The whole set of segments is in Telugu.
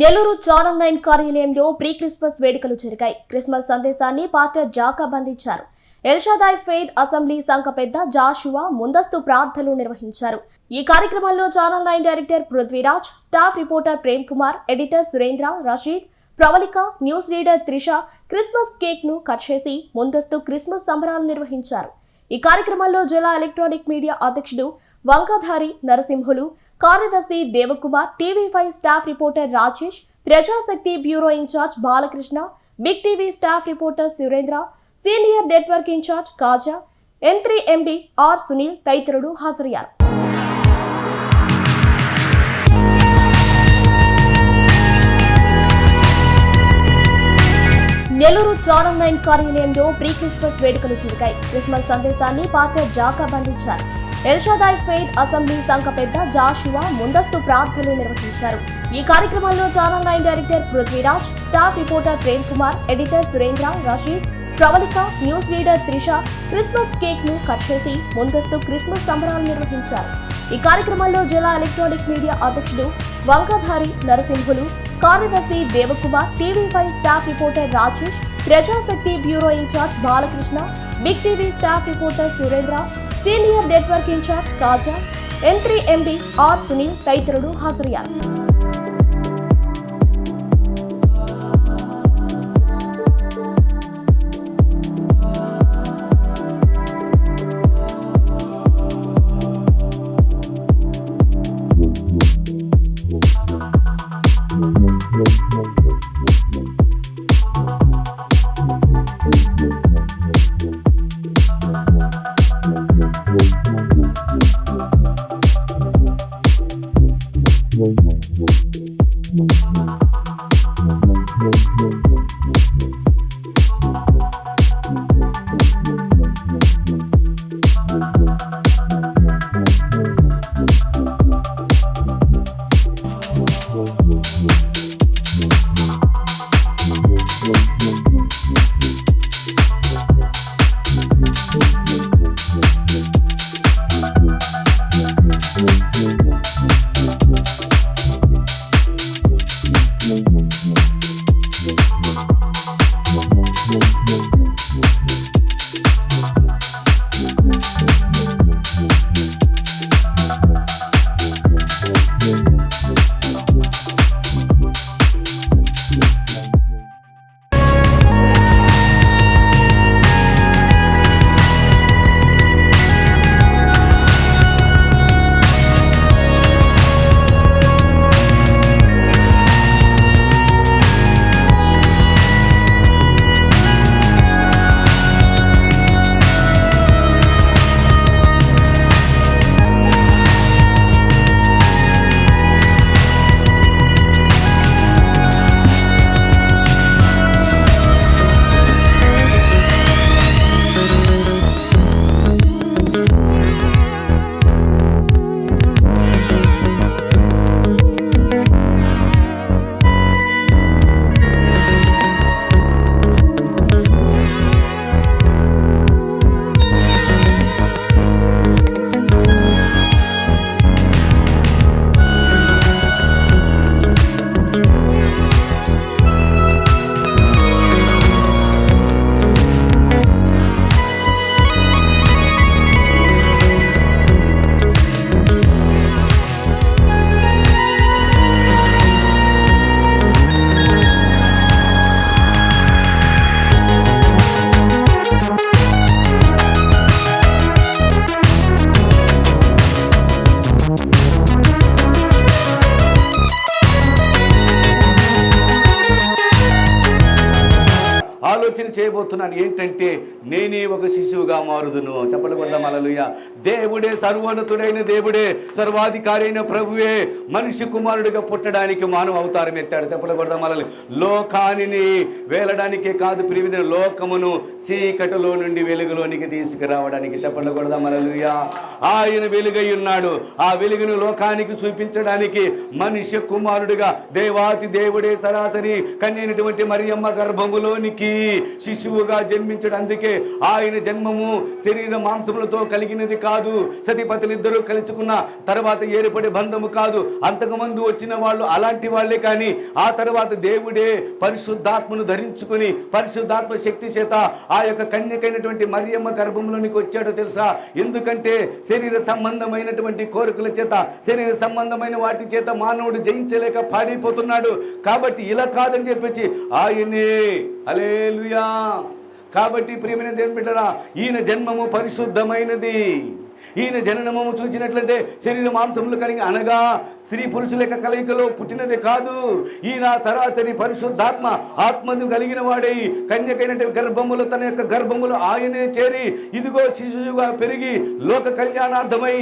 నెల్లూరు ఛానల్ నైన్ కార్యాలయంలో ప్రీ క్రిస్మస్ వేడుకలు జరిగాయి. క్రిస్మస్ సందేశాన్ని పాస్టర్ జాకబ్ అందించారు. ఎల్షాదాయ్ ఫెయిద్ అసెంబ్లీ సంఘ పెద్ద జాషువా ముందస్తు ప్రార్థనలు నిర్వహించారు. ఈ కార్యక్రమంలో channel nine director Prithviraj staff reporter Prem Kumar editor Surendra Rasheed Pravallika news reader Trisha Christmas కేక్ను cut చేసి ముందస్తు క్రిస్మస్ సంబరాలు నిర్వహించారు. ఈ కార్యక్రమంలో జిల్లా ఎలక్ట్రానిక్ మీడియా అధ్యక్షుడు వంకధారి నరసింహులు కార్యదర్శి Devakumar TV five staff reporter Rajesh Prajasakti bureau incharge Balakrishna big TV staff reporter Surendra senior network incharge Kaja N three MD R Sunil తదితరులు హాజరయ్యారు. నెల్లూరు ఛానల్ కార్యాలయంలో ప్రీ క్రిస్మస్ వేడుకలు జరిగాయి. క్రిస్మస్ సందేశాన్ని పాస్టర్ జాకబ్ అందించారు. ఎల్షాదాయ్ ఫెయిద్ అసెంబ్లీ సంఘ పెద్ద జాషువా ముందస్తు ప్రార్థనలు నిర్వహించారు. ఈ కార్యక్రమంలో channel nine director Prithviraj staff reporter Prem Kumar editor Surendra Rasheed Pravallika news reader Trisha Christmas కేక్ను cut చేసి ముందస్తు క్రిస్మస్ సంబరాలు నిర్వహించారు. ఈ కార్యక్రమంలో జిల్లా ఎలక్ట్రానిక్ మీడియా అధ్యక్షుడు వంకధారి నరసింహులు కార్యదర్శి Devakumar TV five staff reporter Rajesh Prajasakti bureau incharge Balakrishna big TV staff reporter Surendra senior network incharge Kaja N three MD R Sunil తదితరులు హాజరయ్యారు ఆలోచన చేయబోతున్నాను. ఏంటంటే నేనే ఒక శిశువుగా మారుదును. చెప్పలబడ్డ మలలుయ దేవుడే సర్వోన్నతుడైన దేవుడే సర్వాధికారి అయిన ప్రభువే. మనిషి కుమారుడిగా పుట్టడానికి మానవ అవతారం ఎత్తాడు. చెప్పలబడ్డ మలలు లోకానిని వేలడానికే కాదు ప్రివిధ లోకమును చీకటిలో నుండి వెలుగులోనికి తీసుకురావడానికి. చెప్పలకూడదా మలలుయ ఆయన వెలుగై ఉన్నాడు. ఆ వెలుగును లోకానికి చూపించడానికి మనిషి కుమారుడిగా దేవాతి దేవుడే సరాసరి కన్యైనటువంటి మరియమ్మ గర్భములోనికి శిశువుగా జన్మించడం అందుకే ఆయన జన్మము శరీర మాంసములతో కలిగినది కాదు. సతిపతులిద్దరూ కలుసుకున్న తర్వాత ఏర్పడే బంధము కాదు. అంతకుముందు వచ్చిన వాళ్ళు అలాంటి వాళ్ళే కానీ ఆ తర్వాత దేవుడే పరిశుద్ధాత్మను ధరించుకుని పరిశుద్ధాత్మ శక్తి చేత ఆ యొక్క కన్యకైనటువంటి మరియమ్మ గర్భంలోనికి వచ్చాడో తెలుసా? ఎందుకంటే శరీర సంబంధమైనటువంటి కోరికల చేత శరీర సంబంధమైన వాటి చేత మానవుడు జయించలేక పాడైపోతున్నాడు. కాబట్టి ఇలా కాదని చెప్పేసి ఆయనే అలేలుయా కాబట్టి ప్రియమైన దేవుని బిడ్డరా ఈయన జన్మము పరిశుద్ధమైనది. ఈయన జననము చూసినట్లంటే శరీర మాంసములు కలిగి అనగా స్త్రీ పురుషుల యొక్క కలయికలో పుట్టినది కాదు. ఈయన సరాసరి పరిశుద్ధాత్మ ఆత్మను కలిగిన వాడై కన్యకైనటువంటి గర్భములు తన యొక్క గర్భములు ఆయనే చేరి ఇదిగో శిశువుగా పెరిగి లోక కళ్యాణార్థమై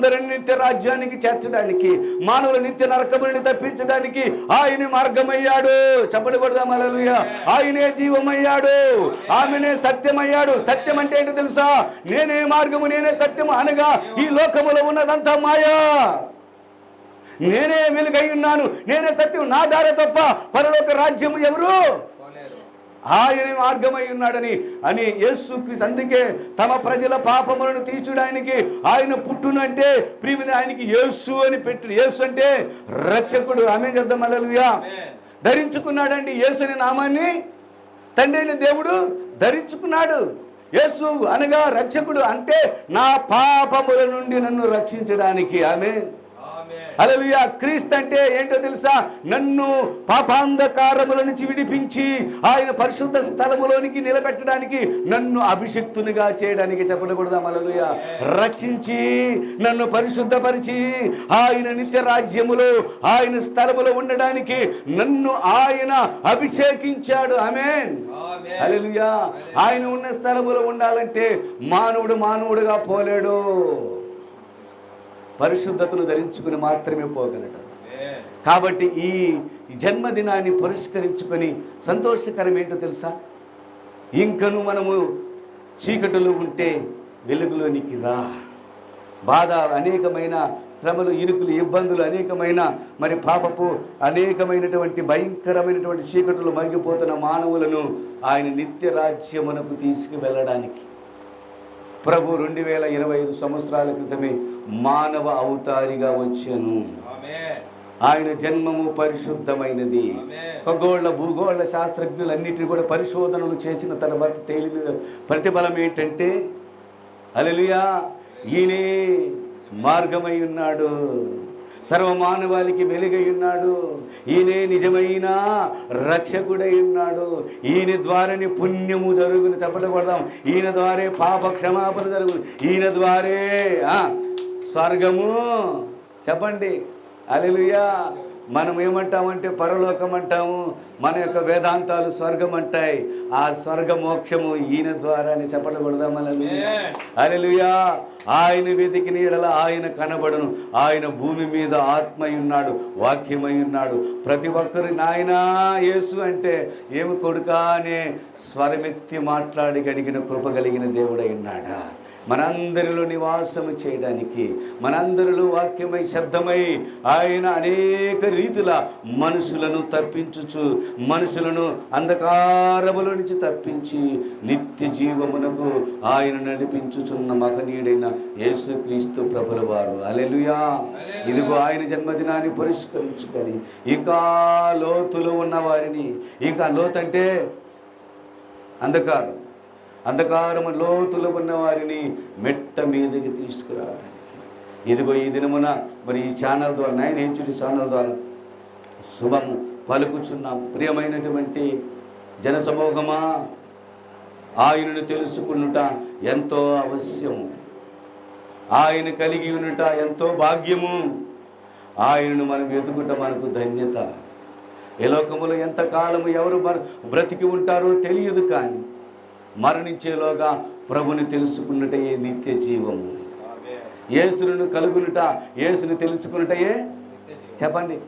మానవులందరినీ నిత్య రాజ్యానికి చేర్చడానికి మానవుల నిత్య నరకముని తప్పించడానికి ఆయన మార్గమయ్యాడు. చెప్పడి అలలుయ ఆయనే జీవమయ్యాడు. ఆమెనే సత్యమయ్యాడు. సత్యం అంటే ఏంటో తెలుసా? నేనే మార్గము నేనే సత్యము అనగా ఈ లోకములో ఉన్నదంతా మాయా. నేనే వెలుగై ఉన్నాను. నేనే సత్యం నా దారి తప్ప పరలోక రాజ్యము ఎవరు? ఆయన మార్గమై ఉన్నాడని అని యేసు క్రీస్తు అందుకే తమ ప్రజల పాపములను తీర్చడానికి ఆయన పుట్టునంటే ప్రియమిది ఆయనకి యేసు అని పెట్టు యేసు అంటే రక్షకుడు. ఆమె చెప్దాం. ధరించుకున్నాడండి యేసు అనే నామాన్ని. తండ్రి అయిన దేవుడు ధరించుకున్నాడు. యేసు అనగా రక్షకుడు అంటే నా పాపముల నుండి నన్ను రక్షించడానికి. ఆమె అలలుయా క్రీస్తు అంటే ఏంటో తెలుసా? నన్ను పాపాంధకారముల నుంచి విడిపించి ఆయన పరిశుద్ధ స్థలములోనికి నిలబెట్టడానికి నన్ను అభిషక్తునిగా చేయడానికి చెప్పకూడదాం? అలలుయ రక్షించి నన్ను పరిశుద్ధపరిచి ఆయన నిత్య రాజ్యములో ఆయన స్థలములో ఉండడానికి నన్ను ఆయన అభిషేకించాడు. ఆమెన్. హల్లెలూయా. ఆయన ఉన్న స్థలములో ఉండాలంటే మానవుడు మానవుడుగా పోలేడు. పరిశుద్ధతను ధరించుకుని మాత్రమే పోగలడు కాబట్టి ఈ జన్మదినాన్ని పురస్కరించుకొని సంతోషకరం ఏంటో తెలుసా? ఇంకను మనము చీకటిలో ఉంటే వెలుగులోనికి రా. బాధ అనేకమైన శ్రమలు ఇరుకులు ఇబ్బందులు అనేకమైన మరి పాపపు అనేకమైనటువంటి భయంకరమైనటువంటి చీకటులు మగ్గిపోతున్న మానవులను ఆయన నిత్య రాజ్యమునకు తీసుకువెళ్ళడానికి ప్రభు రెండు వేల ఇరవై ఐదు సంవత్సరాల క్రితమే మానవ అవతారిగా వచ్చాను. ఆయన జన్మము పరిశుద్ధమైనది. ఖగోళ భూగోళ శాస్త్రజ్ఞులన్నిటిని కూడా పరిశోధనలు చేసిన తర్వాత తేలిన ప్రతిఫలం ఏంటంటే అలలుయా ఈయనే మార్గమై ఉన్నాడు. సర్వమానవాళికి వెలుగై ఉన్నాడు. ఈయనే నిజమైన రక్షకుడై ఉన్నాడు. ఈయన ద్వారానే పుణ్యము జరుగును చెప్పకూడదాం ఈయన ద్వారే పాప క్షమాపణ జరుగును. ఈయన ద్వారే ఆ, స్వర్గము. చెప్పండి. అలెలుయా మనం ఏమంటామంటే పరలోకం అంటాము మన యొక్క వేదాంతాలు స్వర్గం అంటాయి ఆ స్వర్గ మోక్షము ఈయన ద్వారానే చెప్పకూడదాం అలెలుయా ఆయన వెతికిన ఎడల ఆయన కనబడును. ఆయన భూమి మీద ఆత్మై ఉన్నాడు వాక్యమై ఉన్నాడు ప్రతి ఒక్కరి నాయనా యేసు అంటే ఏమి కొడుకా అనే స్వరమెత్తి మాట్లాడి గడిగిన కృప కలిగిన దేవుడై ఉన్నాడా? మనందరిలో నివాసము చేయడానికి మనందరిలో వాక్యమై శబ్దమై ఆయన అనేక రీతుల మనుషులను తప్పించుచు మనుషులను అంధకారముల నుంచి తప్పించి నిత్య జీవమునకు ఆయన నడిపించుచున్న మహనీయుడైన యేసుక్రీస్తు ప్రభుల వారు అలెలుయా ఇదిగో ఆయన జన్మదినాన్ని పురస్కరించుకొని ఇంకా లోతులో ఉన్న వారిని ఇంకా లోతంటే అంధకారం. అంధకారము లోతులో ఉన్న వారిని మెట్ట మీదకి తీసుకురావడానికి. ఇదిగో ఈ దినమున మరి ఈ ఛానల్ ద్వారా నైన్ హెచ్డి ఛానల్ ద్వారా శుభము పలుకుచున్నాం. ప్రియమైనటువంటి జనసమూహమా ఆయనను తెలుసుకునుట ఎంతో అవశ్యము. ఆయన కలిగి ఉన్నట ఎంతో భాగ్యము. ఆయనను మనం వెతుకుట మనకు ధన్యత. ఈ లోకములో ఎంతకాలము ఎవరు బ్రతికి ఉంటారో తెలియదు కానీ మరణించేలోగా ప్రభుని తెలుసుకున్నటయే నిత్య జీవము. యేసును కలుగునుట యేసుని తెలుసుకున్నటయే చెప్పండి.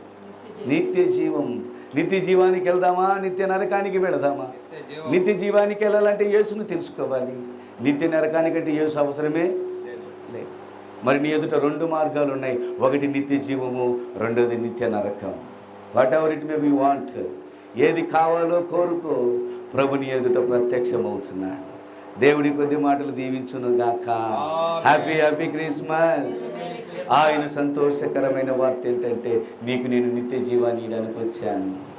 నిత్య జీవం. నిత్య జీవానికి వెళ్దామా? నిత్య నరకానికి వెళదామా? నిత్య జీవానికి వెళ్ళాలంటే యేసును తెలుసుకోవాలి. నిత్య నరకానికంటే యేసు అవసరమే లేదు. మరి నీ ఎదుట రెండు మార్గాలు ఉన్నాయి ఒకటి నిత్య జీవము రెండోది నిత్య నరకం. Whatever it may be want? ఏది కావాలో కోరుకో ప్రభుని ఎదుట ప్రత్యక్షమవుతున్నాడు. దేవుడి కొద్ది మాటలు దీవించును గాక హ్యాపీ హ్యాపీ క్రిస్మస్ ఆయన సంతోషకరమైన వార్త ఏంటంటే నీకు నేను నిత్య జీవాన్ని ఇవ్వడానికి వచ్చాను.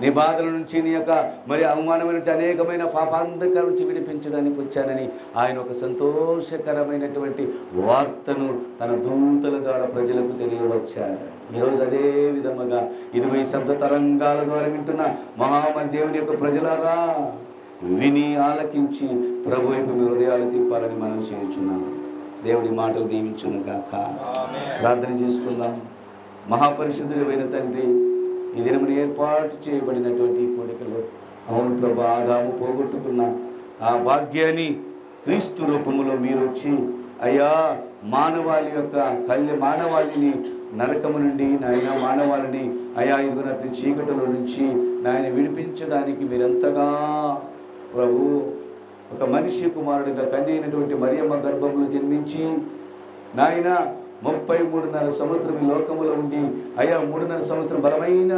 నీ బాధల నుంచి నీ యొక్క మరి అవమానమైన నుంచి అనేకమైన పాపాంధకాల నుంచి విడిపించడానికి వచ్చానని ఆయన ఒక సంతోషకరమైనటువంటి వార్తను తన దూతల ద్వారా ప్రజలకు తెలియవచ్చాడు. ఈరోజు అదే విధముగా ఇదిగో ఈ శబ్ద తరంగాల ద్వారా వింటున్న మహామని దేవుని యొక్క ప్రజలారా విని ఆలకించి ప్రభు వైపు మీ హృదయాలు తిప్పాలని మనం చేయుచున్నాం. దేవుడి మాటలు దీవించును గాక ప్రార్థన చేసుకుందాం. మహాపరిశుద్ధుడైన తండ్రి ఈ దినమున ఏర్పాటు చేయబడినటువంటి కోరికలు కోరికలో అవును ప్రభు ఆదాము పోగొట్టుకున్న ఆ భాగ్యాన్ని క్రీస్తు రూపంలో మీరు వచ్చి అయ్యా మానవాళి యొక్క కళ్య మానవాళిని నరకము నుండి నాయన మానవాళిని అయా ఇదిగునట్టు చీకటిలో నుంచి నాయన విడిపించడానికి మీరెంతగా ప్రభు ఒక మనిషి కుమారుడిగా కన్య మరియమ్మ గర్భంలో జన్మించి నాయన ముప్పై మూడున్నర సంవత్సరం ఈ లోకములో ఉండి అయ్యా మూడున్నర సంవత్సరం బలమైన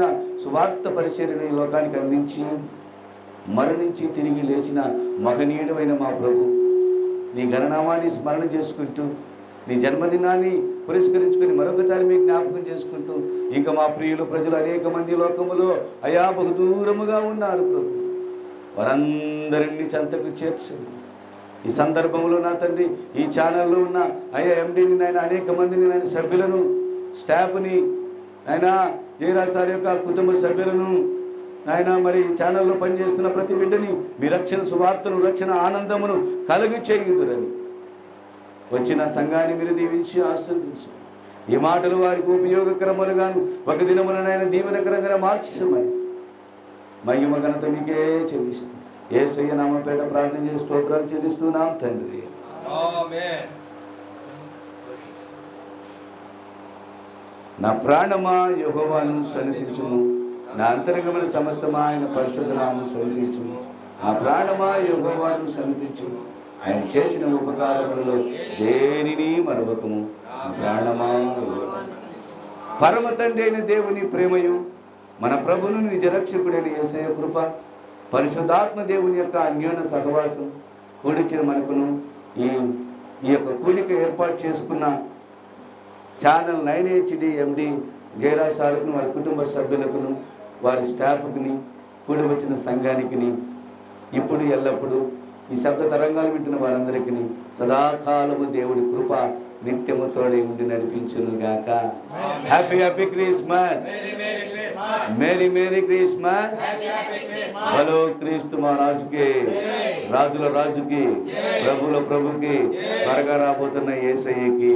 సువార్త పరిశీలన ఈ లోకానికి అందించి మరణించి తిరిగి లేచిన మహనీయుడమైన మా ప్రభు. నీ గణనామాన్ని స్మరణ చేసుకుంటూ నీ జన్మదినాన్ని పురస్కరించుకొని మరొకసారి మీ జ్ఞాపకం చేసుకుంటూ ఇంకా మా ప్రియులు ప్రజలు అనేక మంది లోకములో అయా బహుదూరముగా ఉన్నారు ప్రభు. వారందరినీ చెంతకు చేర్చండి ఈ సందర్భంలో నా తండ్రి ఈ ఛానల్లో ఉన్న అయ్యా ఎండీని నాయన అనేక మందిని నాయన సభ్యులను స్టాఫ్ని నాయన జయరాజ్ సార్ యొక్క కుటుంబ సభ్యులను నాయన మరి ఈ ఛానల్లో పనిచేస్తున్న ప్రతి బిడ్డని మీ రక్షణ సువార్తను రక్షణ ఆనందమును కలుగు చేయుదురని. వచ్చిన సంఘాన్ని మీరు దీవించి ఆశీర్వదించు ఈ మాటలు వారికి ఉపయోగకరములుగాను ఒక దినములనైనా దీవెనకరంగా మార్చమని. మహిమ ఘనత మీకే చెల్లిస్తూ ఏ నామపేట ప్రార్థన చేసి స్తోత్రాలు చెల్లిస్తున్నాం తండ్రి. నా ప్రాణమా యెహోవాను సన్నిధించుము. నా అంతరంగమైన సమస్తమా ఆయన పరిశుద్ధ నామం సన్నిధించుము నా ప్రాణమా యెహోవాను సన్నిధించుము. ఆయన చేసిన ఉపకారములలో దేనిని మరవకము. ప్రాణమా. పరమ తండ్రి అయిన దేవుని ప్రేమయు మన ప్రభును నిజరక్షకుడైన యేసయ్య కృప పరిశుద్ధాత్మ దేవుని యొక్క అన్యోన్య సహవాసం కూడిచిన మనకును ఈ ఈ యొక్క కూలిక ఏర్పాటు చేసుకున్న channel nine HD MD Jayaraj సార్కును వారి కుటుంబ సభ్యులకును వారి స్టాఫ్కుని కూడి వచ్చిన సంఘానికిని ఇప్పుడు ఎల్లప్పుడూ ఈ శబ్ద తరంగాలు వింటున్న వారందరికీ సదాకాలము దేవుడి కృప నిత్యము తోడై ఉండి నడిపించును గాక happy happy Christmas merry merry Christmas hello క్రీస్తు మా రాజుకి రాజుల రాజుకి ప్రభుల ప్రభుకి త్వరగా రాబోతున్న ఏసయ్యకి.